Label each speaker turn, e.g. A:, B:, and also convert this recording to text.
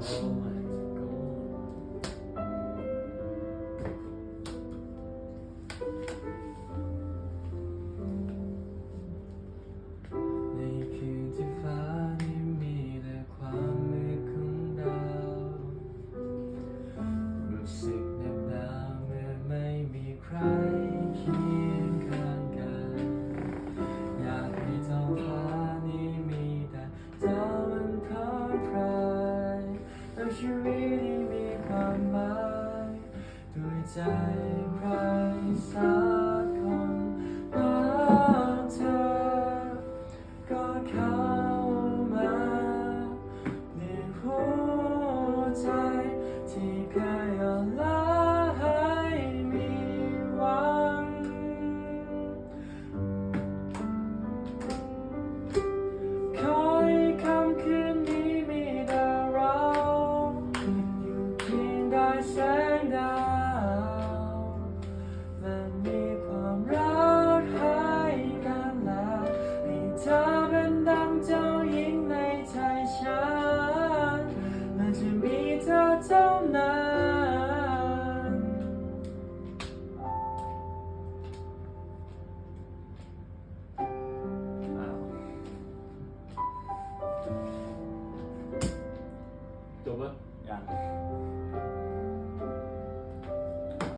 A: 心。 ชีวิตที่มีความหมายด้วยใจใครสักคนแล้วเธอ ก็เข้ามาในหัวใจที่เคย แสงดาวและมีความรักให้กันแล้วใเธอเป็นดังเจ้าหญิงในใจฉันและจะมีเธอเท่านั้นจบปะยัง